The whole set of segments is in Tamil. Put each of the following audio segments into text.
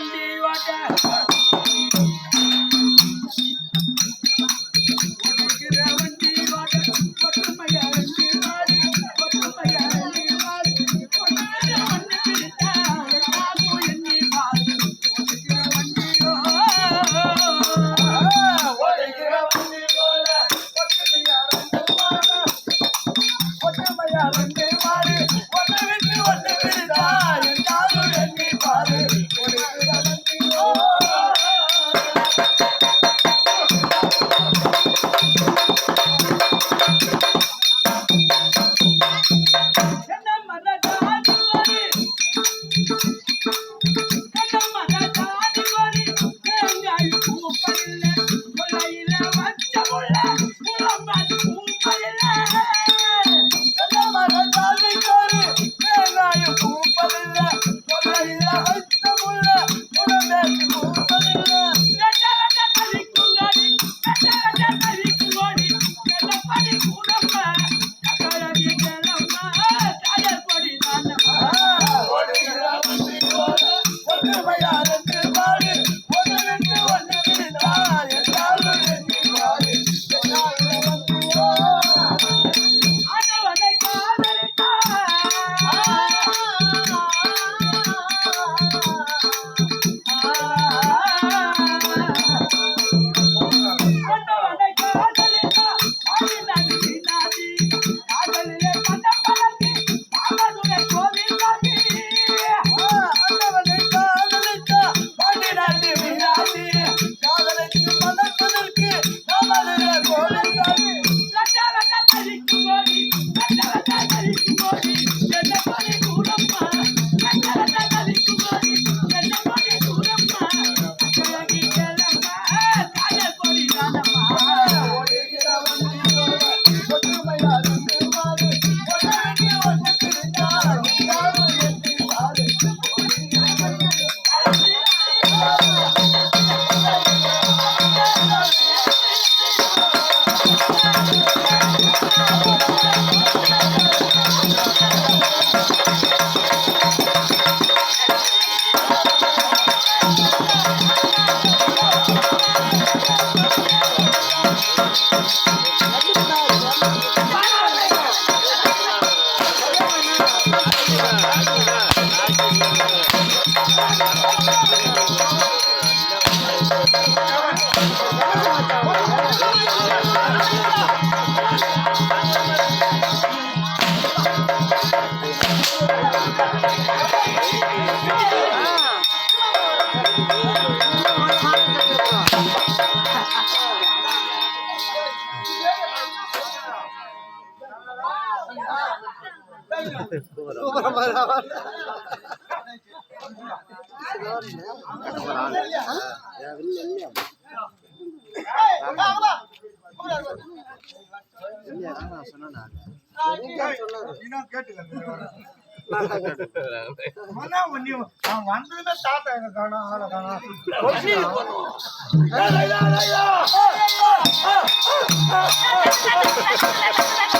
Sunday, what the? வந்ததுமே தாத்தா எங்க காணும் ஆளை காணும் ஏய்,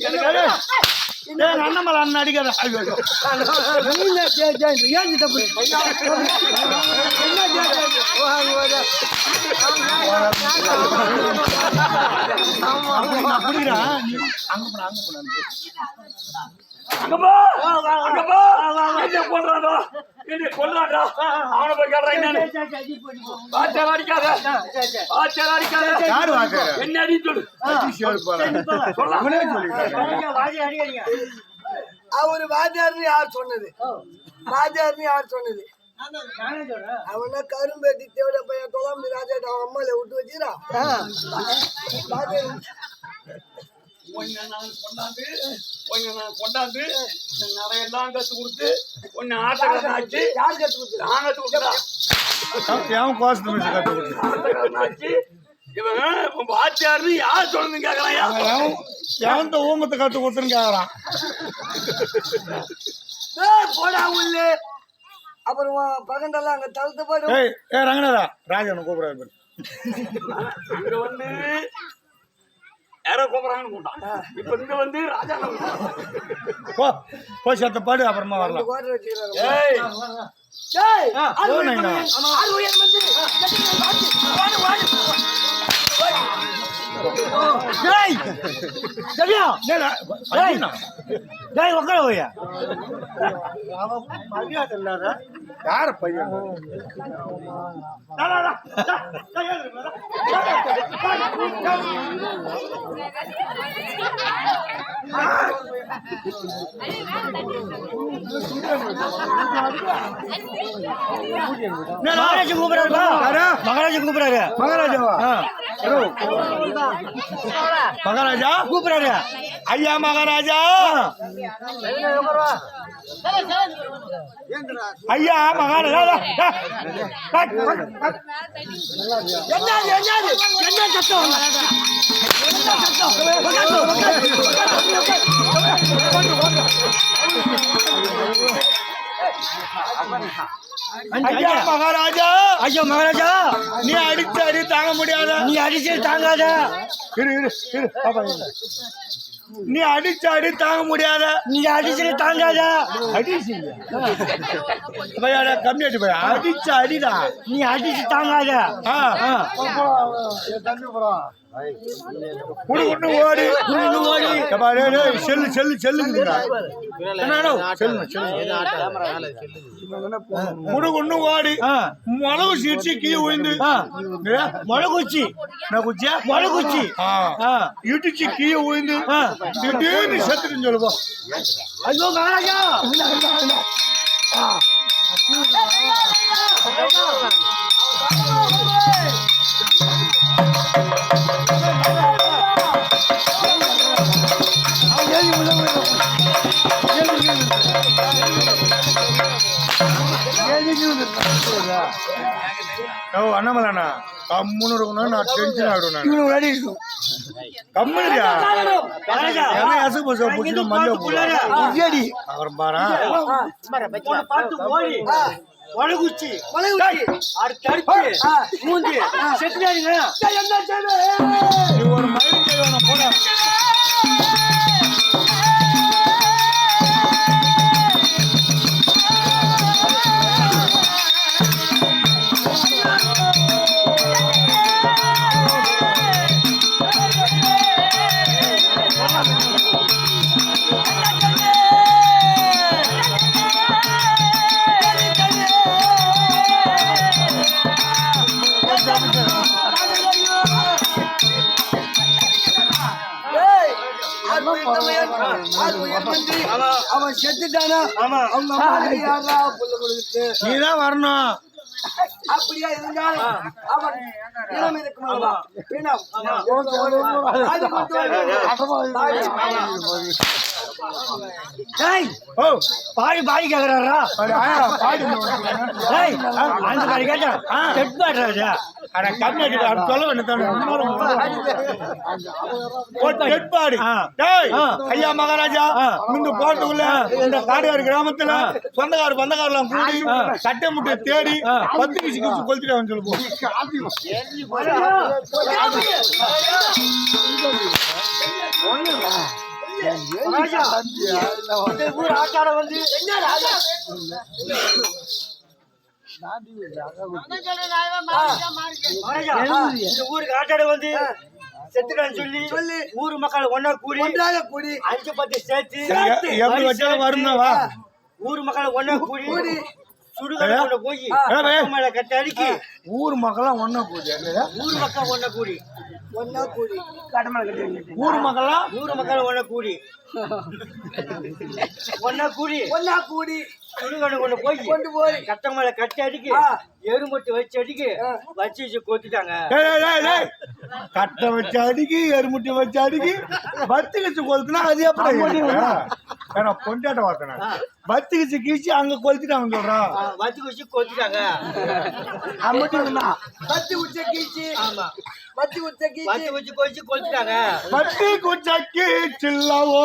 எனக்கு அது- ஏய், எங்க அண்ணன் மேல அண்ணன் ஐயோ, ஐயோ. நான் பிடிக்கிறேன். நீ அங்க போன அங்க போன அங்க போ அங்க போ என்ன கொல்றாடா என்ன கொல்றாடா அவன போய் கேட்றா என்னன்னு? பாச்சா அடிக்காத பாச்சா அடிக்காத யாரு வாக்குறாரு? என்ன அடி சொல்லு? அவனே சொல்லிட்டாரு. அவரு வாத்தியார்னு யார் சொன்னது? வாத்தியார்னு யார் சொன்னது? அவன கரும்பேட்டி தேவட பையன் தொலாம்பி ராஜாட்ட அவன் அம்மால விட்டு வச்சுரா உன்னை நான் கொண்டாந்து உன்னை நான் கொண்டாந்து இந்த நடையெல்லாம் கத்து கொடுத்து உன்னை ஆட்டக்காரன் ஆச்சு யார் கத்து கொடுத்தா நான் கத்து கொடுத்தா கோசத்தை வச்சு கத்து கொடுத்து ஆட்டக்காரன் ஆச்சு இவன் வாத்தியார்னு யார் சொல்லுன்னு கேட்கறான் எவன் எவன் ஊமத்தை கத்து கொடுத்துன்னு கேக்குறான்? ஏய், போடா உள்ளே. அப்புறம் பகண்டெல்லாம் அங்க தழுத்து போயிடும் ஏய் ஏ ரங்கநாதா. ராஜன் கூப்பிடாது அங்க வந்து யாரோ கூப்பிடுறாங்கன்னு கூட்டான் இப்ப இங்க வந்து ராஜா போ போய் சத்த பாடு அப்புறமா வரலாம். ஏய். ஆறு டேய் சரியா டேய்? டேய் உட்கார போய் யார் பையன் டா, டா, டா, டா, கையால இருடா, டா. என்னடா? மகாராஜ் கூப்பிடுறாருப்பா யாரு? மகாராஜ் கூப்பிடுறாரு மகாராஜாவா. மகாராஜா கூப்பிடுறாரு ஐயா மகாராஜா ஐயா மகாராஜா. என்னது, என்னது? என்ன சத்தம்? என்ன சத்தம்? ஐயா மகாராஜா! ஐயோ மகாராஜா! நீ அடிச்ச அடி தாங்க முடியாத? நீ அடிச்சு தாங்காத. இரு இரு இரு பாப்பா. நீ அடிச்ச அடி தாங்க முடியாத? நீ அடிச்சு தாங்காத. அடிச்சு கம்மி அடி பையா. அடிச்ச அடிடா. நீ அடிச்சு தாங்காத. ஆ குடு ஓடி குடு குடு ஓடி ஏப்பா, டேய், செல்லு செல்லு செல்லுங்கடா என்னடா செல்லு செல்லு குடு குடு ஓடி ஆ. முளவு சீர்ச்சி கீ உயிந்து. முளகுச்சி. நான் குச்சியா முளகுச்சி. இடிச்சு கீ உயிந்து. திடீர்னு ஐயோ மகாராஜா ஓ அண்ணாமலைண்ணா கம்முன்னு இருக்கணும் நான் டென்ஷன் ஆகிடும் நான். இவனுக்கு ready இருக்கும். கம்முனுடா. மகாராஜா என்ன எசு பசு பிடிச்சிட்டு மஞ்சள் புள்ளார. புரியடி. அப்புறம் பாரு. பார்த்து ஓடி. முளகுச்சி மலை உச்சி. அடுத்து ஆ. மூஞ்சி. செத்துடாதீங்க. என்ன செய்வே? நீ ஒரு மயில் செய்வான புள்ள கொடுத்து நீ தான் வரணும் அப்படியா இருந்தால் அவன் இனம் இருக்கும் அல்லவா? இனம். டேய் ஓ பாடி பாடி கேக்குறாரா? பாடி டேய் அந்த பாடி கேட்டா செட் பாடுறாரு அட கம்மி அடி அது சொல்ல வேண்டியதானே டெட் பாடி. டேய். ஐயா மகாராஜா. இந்த போட்டுக்குள்ள இந்த காடுகார் கிராமத்துல சொந்தக்கார பந்தக்காரெல்லாம் கூடி சட்டை முட்டை தேடி. பத்து கிச்சு கிச்சு கொளுத்திட்டு சொல்லு போ. ராஜா இந்த ஊர் ஆட்டாட வந்து என்ன ராஜா ஊருக்கு ஆட்டாட வந்து செத்துக்கான்னு சொல்லி சொல்லி ஊர் மக்கள் ஒன்னா கூடி ஒன்றாக கூடி அஞ்சு பத்து சேர்த்து எப்படி வச்சாலும் வரும்னா வா ஊர் மக்கள் ஒன்னா கூடி கூடி சுடுகாடு கொண்டு போய் ஏ, மேல கட்டி அடிக்கி ஊர் மக்கள்லாம் ஒண்ணா போகுது ஊர் மக்கள் ஒன்னா கூடி ஒன்னா கூடி ஊர் மக்கள்லாம் ஊர் மக்கள் ஒன்னா கூடி ஒன்னா கூடி ஒன்னா கூடி சுடுகாடு கொண்டு போய். கொண்டு போய். கட்ட மேல கட்டி அடிக்கி. எருமட்டு வச்சு அடிக்கி. வச்சு வச்சு கொத்திட்டாங்க. டேய், டேய், டேய், டேய். கட்டை வச்சு அடிக்கி எருமுட்டி வச்சு அடிக்கி. பத்து கிச்சு கொளுத்துனா அது எப்படி ஏன்னா பொண்டாட்ட வார்த்தனை பத்து கிச்சு கீச்சு அங்க கொளுத்திட்டாங்க சொல்றான் ஆ, வச்சு வச்சு கொத்திட்டாங்க பத்தி கீச்சு. ஆமா. பத்தி உச்ச கீச்சு. வச்சு வச்சு கொச்சு கொத்திட்டாங்க பத்து குச்சக்கி சில்லவோ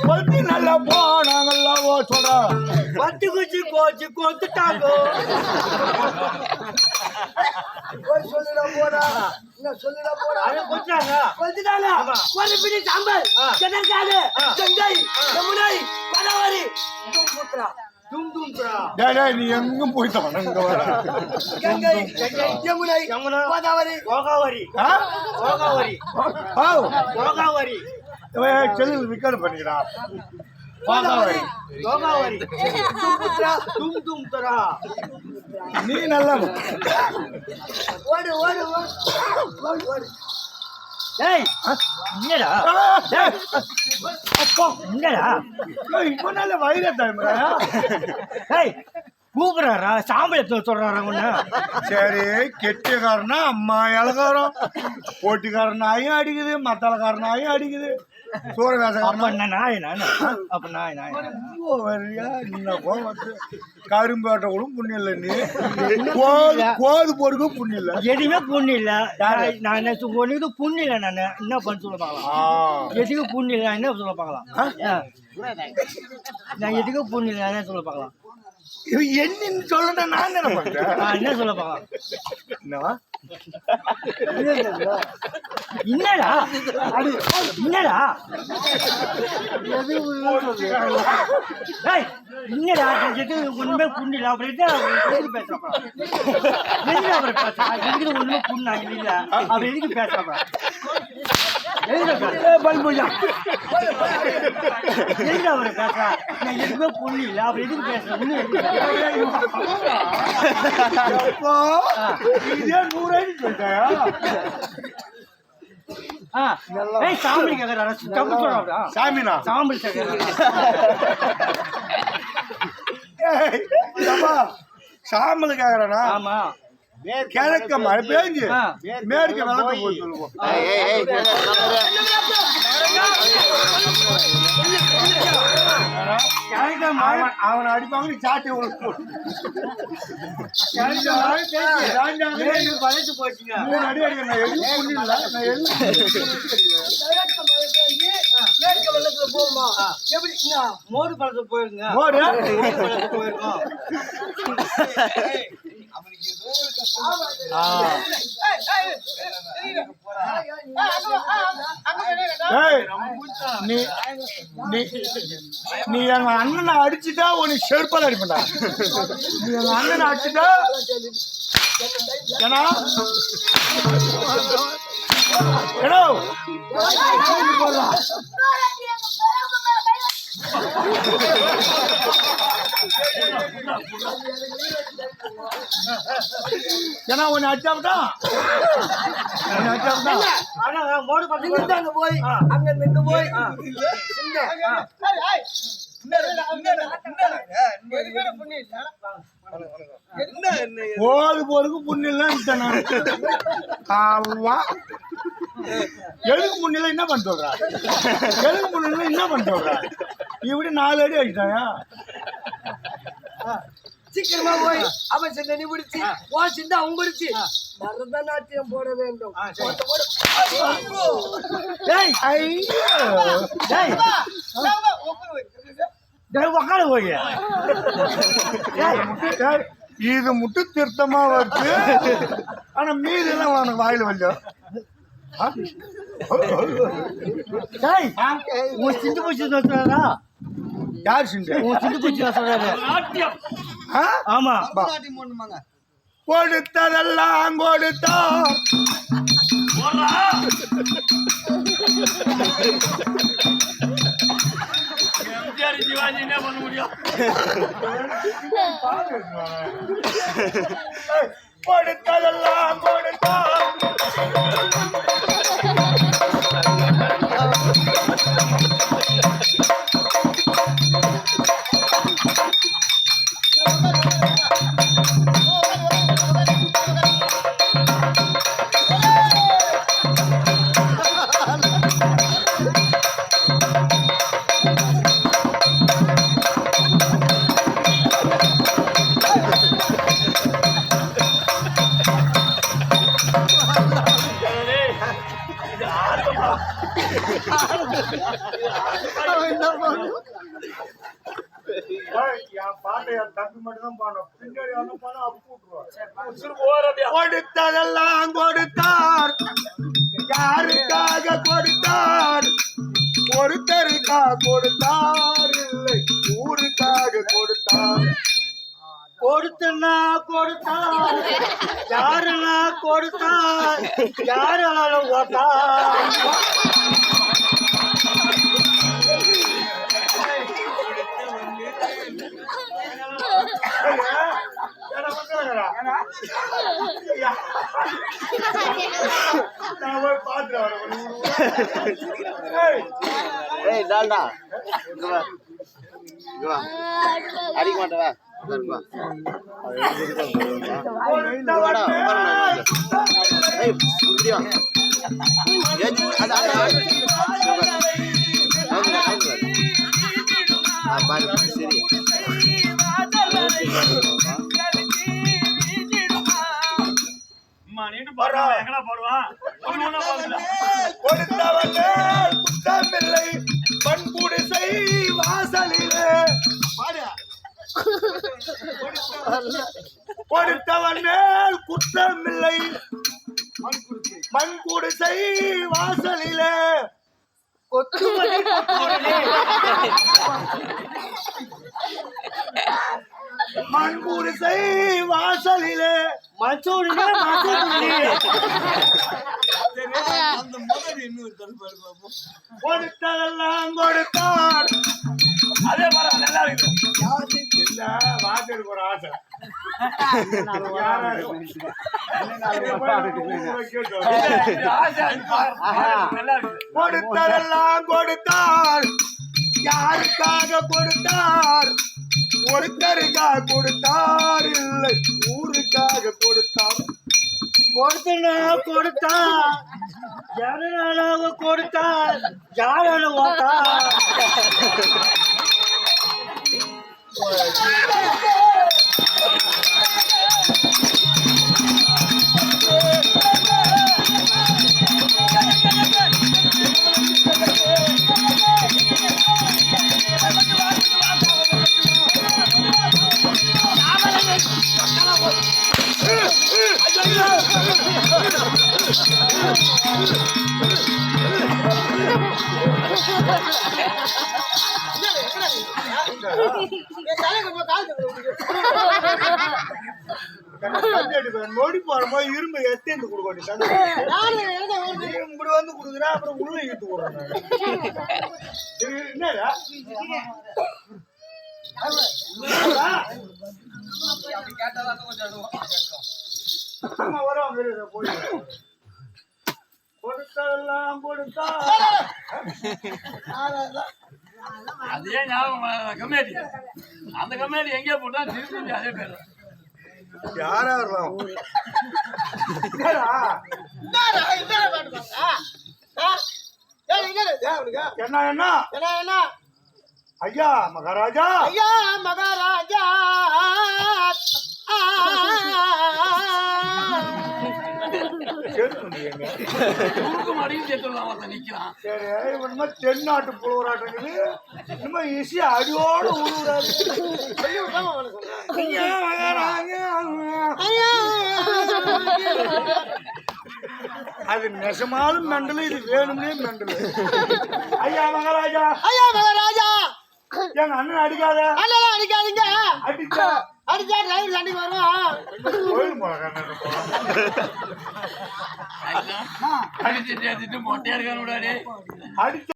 கொளுத்தி நல்லா போனாங்கல்ல ஓ சொல்றோம் பத்து குச்சி கோச்சு கொத்துட்டாங்க போய் சொல்லுடா போடா. சொல்லுடா போடா. அதை கொத்துட்டாங்க கொளுத்திட்டாங்க ஒரு பிடி சாம்பல். கிணக்காடு கங்கை யமுனை நீ எங்கும் போயிட்டு வர இங்க வர கங்கை யமுனை. கோதாவரி கோகாவரி ஆ? கோகாவரி ஆ கோகாவரி செல்லில் விக்கெட் பண்ணிக்கிறான் கோகாவரி புத்ரா தும் தும் தரா நீ நல்லா ஓடு ஓடு ஓடு ஓடு ஓடு டேய் என்னடா? டேய் அப்பா என்னடா? இப்போ நல்ல வயிறு டைம்ரா டேய் கூப்பிடுறாரா? சாம்பல் எடுத்து சொல்றாரா உன்ன? சரி கெட்டியக்காரனா? அம்மா இலகாரம் போட்டிக்காரனாயும் அடிக்குது மத்தளக்காரனாயும் அடிக்குது. சூற வேசக்காரனா என்ன நாய் நானு அப்ப நாய் நாய். வரியா என்ன கோவத்து கரும்பேட்டை கூட புண்ணியம் இல்லை நீ. கோது கோது போடுக்கும் புண்ணியம் இல்லை. எதுவுமே புண்ணு இல்ல. நான் என்ன உனக்கு புண்ணு இல்ல நான். என்ன பண்ண சொல்ல பார்க்கலாம்? ஆ. எதுக்கு புண்ணு இல்லை? என்ன சொல்ல பார்க்கலாம்? ஆ. நான் எதுக்கு புண்ணு இல்லை? என்ன சொல்ல பார்க்கலாம்? இவன் என்னன்னு சொல்லணும் நான் பண்றேன். நான் என்ன சொல்ல பார்க்கலாம் என்னவா? என்னடா? அது என்னடா? என்னடா ஒண்ணுமே புண்ணு இல்லை அப்படி இருந்தா அப்புறம் பேசுறப்பா எதுக்கு அப்புறம் பேசுறா எதுக்கு ஒண்ணுமே புண்ணா இல்ல அப்படி எதுக்கு பேசுறப்பா பல்புஜா எதுக்கு அவரை பேசுறா நான் எதுக்குமே எதுக்கு பேசுறேன் இதே நூறாயிரம் சொல்லிட்டாயா ஏய் சாமி கேக்குறாரா? தப்பு சொல்றாரா? சாமினா? சாம்பல் கேக்குறாரா? ஏய், அப்பா, சாம்பல் கேக்குறானா? ஆமா. கிழக்க மழை பெஞ்சு. மேற்க விளக்கு போய் சொல்லுவோம் கிழக்க மழை அவன் அடிப்பாங்க சாட்டி. மேற்கு வளைச்சு போச்சுங்க. அடி அடிக்க நான் நான் மேற்கு போகுமா எப்படி? மோடு போயிருங்க மோடு போயிருக்கோம். நீ நீ எங்க அண்ணனை அடிச்சுட்டா உனக்கு செருப்பால் அடிப்பண்டா நீ எங்க அண்ணனை அடிச்சுட்டா ஏன்னா ஏடோ. ஏன்னா உன்னை அடிச்சாவிட்டா உன்னை இங்கிருந்து அங்க போய் அங்க இங்க போய். போது போறதுக்கு புண்ணியம் ஆமா. எதுக்கு முன்னில என்ன பண்ண சொல்ற? முன்னில என்ன பண்ண சொல்ற? இப்படி நாலு அடி அடிச்சாயா சீக்கிரமா போய் அவன் சிந்த நீ பிடிச்சி ஓ சிந்த அவன் பிடிச்சி பரதநாட்டியம் போட வேண்டும். போட்டு போடு. டேய் ஐயோ. டேய் டேய் உக்கார போய். ஏய், இது மட்டும் திருத்தமா வருது. ஆனா மீதி எல்லாம் உனக்கு வாயில டேய் உன் சிந்து பூச்சி சொல்றாரா யார் சிங்க உன் சிந்து பூச்சி சொல்றாரு? ஆமா. கொடுத்ததெல்லாம் கொடுத்தா. என்ன பண்ண முடியும்? கொடுத்ததெல்லாம் கொடுத்தா. மட்டும் தான் பின்னாடி வந்து பாடம் அப்பு கொடுத்ததெல்லாம் கொடுத்தார். யாருக்காக கொடுத்தார்? ஒருத்தருக்காக கொடுத்தார் இல்லை ஊருக்காக கொடுத்தார். கொடுத்தனா கொடுத்தா யாருனா கொடுத்தா யாராலும் ஓட்டா ஏய், ஏய் டால்டா இங்க வா இங்க வா அடிக்க மாட்டே வா பாடல கொடுத்தவனே குற்றமில்லை. பண்புடிசை வாசலிலே. கொடுத்தவனே குற்றமில்லை. மண்குடிசை வாசலிலே. கொத்துமணி கொத்துமணி. மண்குடிசை வாசலிலே. மச்சோடினா மச்சோடி கொடுத்ததெல்லாம் கொடுத்தார் அதே பாரு நல்லா இருக்கு இல்ல வாத்தியருக்கு ஒரு ஆசை. யாரா இருக்கும்? ஆசை இருக்கு பாரு. நல்லா இருக்கு கொடுத்ததெல்லாம் கொடுத்தார் யாருக்காக கொடுத்தார்? ஒருத்தருக்காக கொடுத்தார் இல்லை ஊருக்காக கொடுத்தார். கொடுத்தனா கொடுத்தா யாராலும் கொடுத்தா யாராலும் ஓட்டா நொடி கொடுத்ததெல்லாம் கொடுத்தா அதே ஞாபகம் கம்மேடி அந்த கம்மேடி எங்கே போட்டா திருப்பி அதே பேர் யாரா இருக்கலாம் என்ன என்ன? ஐயா மகாராஜா? ஐயா மகாராஜா! சரி இவனுமா தென்னாட்டு புலவராட்டங்குது இனிமே ஈஸியா அடியோடு உழுவுறாரு ஐயா, மகாராஜா. அது நெசமாலும் மெண்டல் இது வேணும்னே மெண்டல். ஐயா மகாராஜா. ஐயா மகாராஜா. எங்க அண்ணன் அடிக்காத. அண்ணா அடிக்காதீங்க. அடிச்சா? அடிச்சா டிரைவர் சண்டைக்கு வரும். கோயில் போறாங்க அடிச்சு சேர்த்துட்டு மொட்டையா இருக்கான்னு விடாடே அடிச்ச